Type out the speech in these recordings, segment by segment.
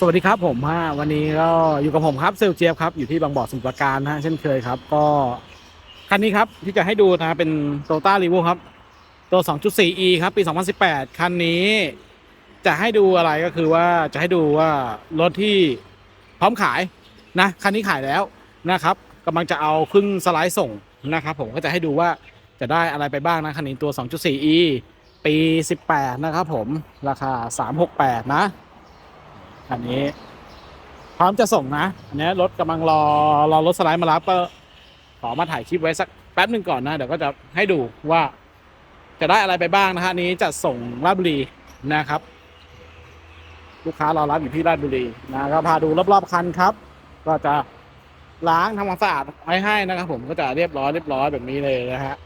สวัสดีครับผมฮะวันนี้ก็อยู่กับผมครับเซลเจียบครับอยู่ที่บางบ่อสมุทรปราการนะฮะเช่นเคยครับ ก็คันนี้ครับที่จะให้ดูนะเป็นโตต้ารีวครับ ตัว 2.4e ครับ ปี 2018 คันนี้จะให้ดูอะไรก็คือว่าจะให้ดูว่ารถที่พร้อมขายนะคันนี้ขายแล้วนะครับกำลังจะเอาขึ้นสไลด์ส่งนะครับผมก็จะให้ดูว่าจะได้อะไรไปบ้างนะคันนี้ตัว 2.4e ปี 18 นะครับผมราคา 368 นะ คันนี้ พร้อมจะส่งนะอันนี้รถกำลังรอรอรถสไลด์มารับก็ขอมาถ่ายคลิปไว้สักแป๊บหนึ่งก่อนนะ เดี๋ยวก็จะให้ดูว่าจะได้อะไรไปบ้างนะฮะนี้จะส่งราชบุรีนะครับ ลูกค้ารอรับอยู่ที่ราชบุรีนะก็พาดูรอบๆคันครับ ก็จะล้างทำความสะอาดไว้ให้นะครับ ผมก็จะเรียบร้อยเรียบร้อยแบบนี้เลยนะฮะ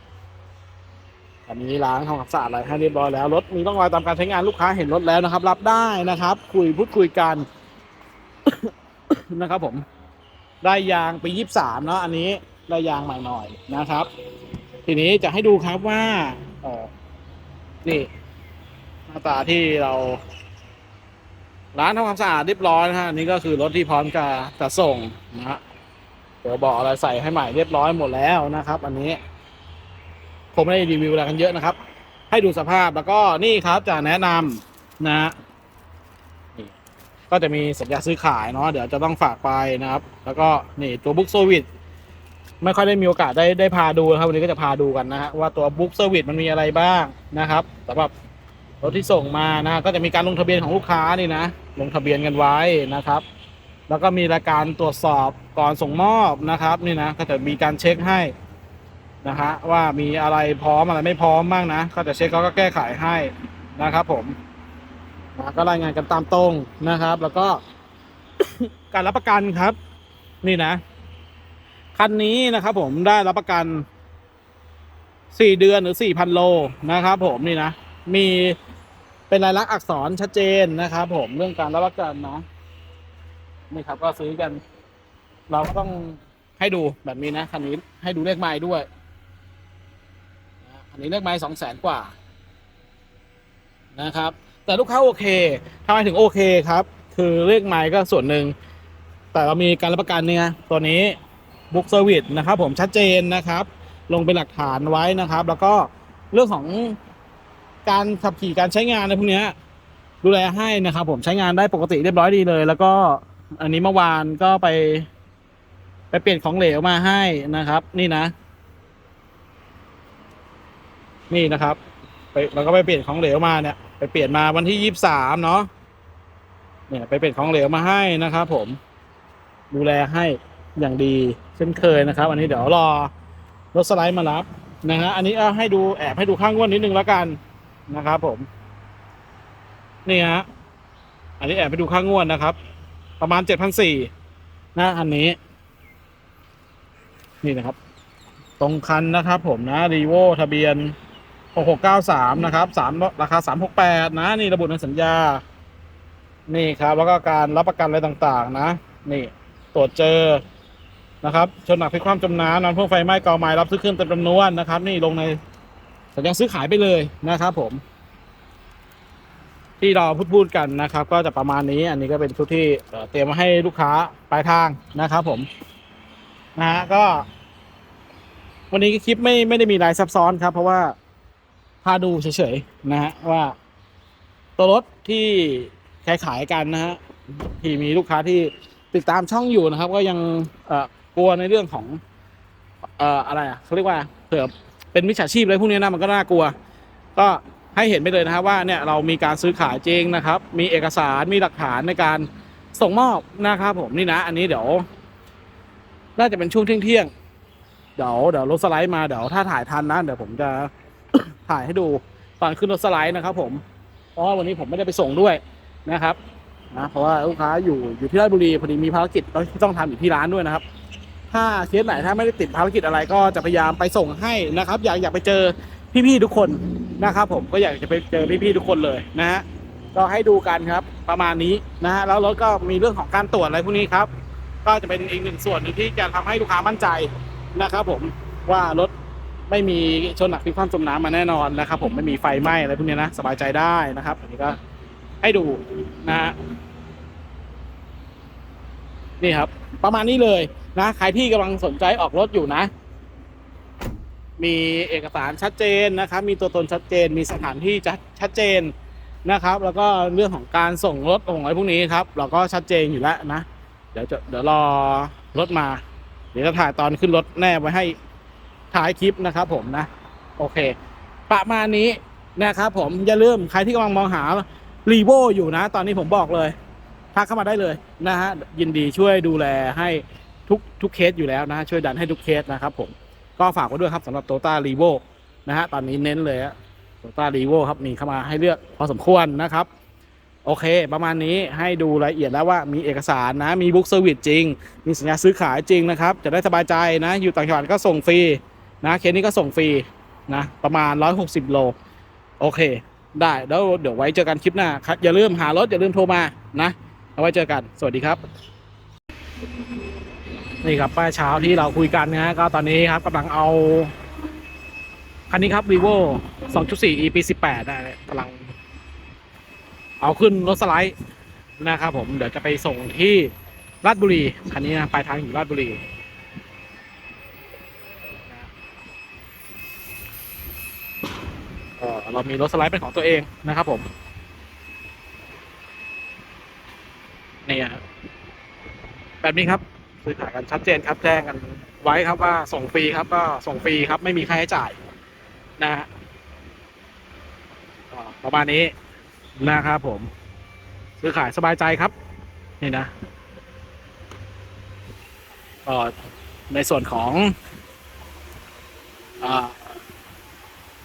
อันนี้ล้างทำความสะอาดอะไรให้เรียบร้อยแล้วรถมีต้องรอยตามการใช้งานลูกค้าเห็นรถแล้วนะครับ รับได้นะครับ คุยพูดคุยกันนะครับ ผม ได้ยางปียี่สามเนาะอันนี้ได้ยางใหม่หน่อยนะครับ ทีนี้จะให้ดูครับว่าเออนี่หน้าตาที่เราร้านทำความสะอาดเรียบร้อยนะฮะอันนี้ก็คือรถที่พร้อมจะจะส่งนะฮะตัวบาะอะไรใส่ให้ใหม่เรียบร้อยหมดแล้วนะครับ อันนี้ ผมไม่ได้รีวิวอะไรกันเยอะนะครับ ให้ดูสภาพแล้วก็นี่ครับจะแนะนำนะฮะก็จะมีสัญญาซื้อขายเนาะเดี๋ยวจะต้องฝากไปนะครับ แล้วก็นี่ตัวบุ๊กโซวิตไม่ค่อยได้มีโอกาสได้ได้พาดูครับวันนี้ก็จะพาดูกันนะฮะว่าตัวบุ๊กเซอร์วิสมันมีอะไรบ้างนะครับสำหรับรถที่ส่งมานะฮะก็จะมีการลงทะเบียนของลูกค้านี่นะ ลงทะเบียนกันไว้นะครับ แล้วก็มีรายการตรวจสอบก่อนส่งมอบนะครับนี่นะก็จะมีการเช็คให้ นะฮะว่ามีอะไรพร้อมอะไรไม่พร้อมบ้างนะก็จะเช็คเขาก็แก้ไขให้นะครับ ผมนะก็รายงานกันตามตรงนะครับ แล้วก็การรับประกันครับ นี่นะคันนี้นะครับ ผมได้รับประกันสี่เดือนหรือสี่พันโลนะครับ ผมนี่นะมีเป็นลายลักษณ์อักษรชัดเจนนะครับ ผมเรื่องการรับประกันนะนี่ครับก็ซื้อกัน เราก็ต้องให้ดูแบบนี้นะคันนี้ให้ดูเลขไม้ด้วย นนี้เลขไม้สองแสนกว่านะครับ แต่ลูกค้าโอเคทำไมถึงโอเคครับ คือเลขไม้ก็ส่วนหนึ่ง แต่เรามีการรับประกันเนี่ยตัวนี้บุ๊กเซอร์วิสนะครับ ผมชัดเจนนะครับ ลงเป็นหลักฐานไว้นะครับ แล้วก็เรื่องของการขับขี่การใช้งานในพวกนี้ดูแลให้นะครับ ผมใช้งานได้ปกติเรียบร้อยดีเลย แล้วก็อันนี้เมื่อวานก็ไป ไปเปลี่ยนของเหลวมาให้นะครับ นี่นะ นี่นะครับ ไปเราก็ไปเปลี่ยนของเหลวมาเนี่ย ไปเปลี่ยนมาวันที่ยี่สามเนาะเนี่ยไปเปลี่ยนของเหลวมาให้นะครับผม ดูแลให้อย่างดีเช่นเคยนะครับ อันนี้เดี๋ยวรอรถสไลด์มารับนะฮะอันนี้เอาให้ดูแอบให้ดูข้างงวดนิดนึงแล้วกันนะครับผม นี่ฮะอันนี้แอบไปดูข้างงวดนะครับ ประมาณเจ็ดพันสี่นะอันนี้ นี่นะครับ ตรงคันนะครับผมนะรีโวทะเบียน 6693 นะครับ3ราคา 368 นะ นี่ระบุในสัญญา นี่ครับ แล้วก็การรับประกันอะไรต่างๆ นะ นี่ตรวจเจอนะครับชนหนักพลิกคว่ำจมน้ำน้ำท่วมไฟไหม้กอไม้รับซื้อขึ้นเต็มจำนวนนะครับ นี่ลงในสัญญาซื้อขายไปเลยนะครับ ผม ที่เราพูดพูดกันนะครับ ก็จะประมาณนี้ อันนี้ก็เป็นชุดที่เอ่อเตรียมมาให้ลูกค้าปลายทางนะครับ ผมนะฮะก็ วันนี้คลิปไม่ไม่ได้มีรายซับซ้อนครับ เพราะว่า พาดูเฉยๆนะฮะว่า ตัวรถที่ขายขายกันนะฮะที่มีลูกค้าที่ติดตามช่องอยู่นะครับ ก็ยังกลัวในเรื่องของเอ่ออะไรอะเขาเรียกว่าเผื่อเป็นมิจฉาชีพอะไรพวกนี้นะมันก็น่ากลัว ก็ให้เห็นไปเลยนะครับว่าเนี่ยเรามีการซื้อขายจริงนะครับ มีเอกสารมีหลักฐานในการส่งมอบนะครับผมนี่นะ อันนี้เดี๋ยว น่าจะเป็นช่วงเที่ยงเดี๋ยวเดี๋ยวรถสไลด์มาเดี๋ยวถ้าถ่ายทันนะเดี๋ยวผมจะ ถ่ายให้ดูตอนขึ้นรถสไลด์นะครับ ผม เพราะว่าวันนี้ผมไม่ได้ไปส่งด้วยนะครับนะเพราะว่าลูกค้าอยู่อยู่ที่ราชบุรีพอดีมีภารกิจที่ต้องทำอยู่ที่ร้านด้วยนะครับ ถ้าเคสไหนถ้าไม่ได้ติดภารกิจอะไรก็จะพยายามไปส่งให้นะครับ อยากอยากไปเจอพี่ๆทุกคนนะครับ ผมก็อยากจะไปเจอพี่ๆทุกคนเลยนะฮะก็ให้ดูกันครับประมาณนี้นะฮะแล้วรถก็มีเรื่องของการตรวจอะไรพวกนี้ครับ ก็จะเป็นอีกหนึ่งส่วนหนึ่งที่จะทำให้ลูกค้ามั่นใจนะครับ ผมว่ารถ ไม่มีชนหนักพลิคว่ำจมน้ำมาแน่นอนนะครับ ผมไม่มีไฟไหม้อะไรพวกนี้นะสบายใจได้นะครับอันนี้ก็ให้ดูนะฮะนี่ครับ ประมาณนี้เลยนะ ใครที่กำลังสนใจออกรถอยู่นะ มีเอกสารชัดเจนนะครับ มีตัวตนชัดเจน มีสถานที่ชัดชัดเจนนะครับ แล้วก็เรื่องของการส่งรถของอะไรพวกนี้ครับ เราก็ชัดเจนอยู่แล้วนะ เดี๋ยวจะเดี๋ยวรอรถมา เดี๋ยวจะถ่ายตอนขึ้นรถแนบไว้ให้ ท้ายคลิปนะครับผมนะ โอเค ประมาณนี้นะครับผมอย่าลืมใครที่กำลังมองหารีโวอยู่นะ ตอนนี้ผมบอกเลยทักเข้ามาได้เลยนะฮะยินดีช่วยดูแลให้ทุกทุกเคสอยู่แล้วนะช่วยดันให้ทุกเคสนะครับผมก็ฝากไว้ด้วยครับสำหรับโตต้ารีโวนะฮะตอนนี้เน้นเลยโตต้ารีโวครับมีเข้ามาให้เลือกพอสมควรนะครับ โอเค ประมาณนี้ให้ดูรายละเอียดแล้วว่ามีเอกสารนะ มีบุ๊กเซอร์วิสจริง มีสัญญาซื้อขายจริงนะครับ จะได้สบายใจนะ อยู่ต่างจังหวัดก็ส่งฟรี นะเคสนี้ก็ส่งฟรีนะประมาณ 160 โล โอเค ได้แล้วเดี๋ยวไว้เจอกันคลิปหน้าครับอย่าลืมหารถ อย่าลืมโทรมานะเอาไว้เจอกันสวัสดีครับ นี่ครับป้ายเช้าที่เราคุยกันนะก็ตอนนี้ครับกำลังเอา คันนี้ครับ vivo 2.4 e ปี18นะกำลัง เอาขึ้นรถสไลด์นะครับผมเดี๋ยวจะไปส่งที่ราชบุรี คันนี้นะปลายทางอยู่ราชบุรี เรามีรถสไลด์เป็นของตัวเองนะครับผมนี่ฮะแบบนี้ครับซื้อขายกันชัดเจนครับแจ้งกันไว้ครับว่าส่งฟรีครับก็ส่งฟรีครับไม่มีค่าใช้จ่ายนะฮะประมาณนี้นะครับผม ซื้อขายสบายใจครับ นี่นะก็ในส่วนของอา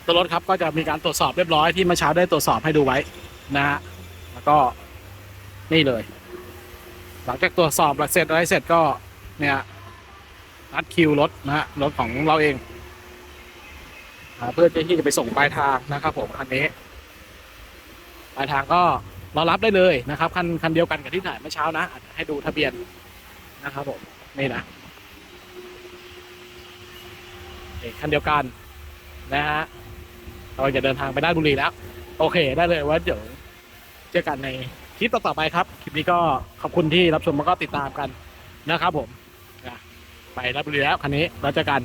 ตัวรถครับก็จะมีการตรวจสอบเรียบร้อยที่เมื่อเช้าได้ตรวจสอบให้ดูไว้นะฮะแล้วก็นี่เลย หลังจากตรวจสอบเสร็จอะไรเสร็จก็เนี่ยนัดคิวรถนะฮะรถของเราเองเพื่อที่จะไปส่งปลายทางนะครับผมคันนี้ปลายทางก็รอรับได้เลยนะครับ คันคันเดียวกันกับที่ถ่ายเมื่อเช้านะอาจจะให้ดูทะเบียนนะครับผมนี่นะคันเดียวกันนะฮะ เราจะเดินทางไปราชบุรีแล้ว โอเค ได้เลยว่าเดี๋ยวเจอกันในคลิปต่อๆไปครับ คลิปนี้ก็ขอบคุณที่รับชมแล้วก็ติดตามกันนะครับผมไปราชบุรีแล้วคันนี้เราเจอกัน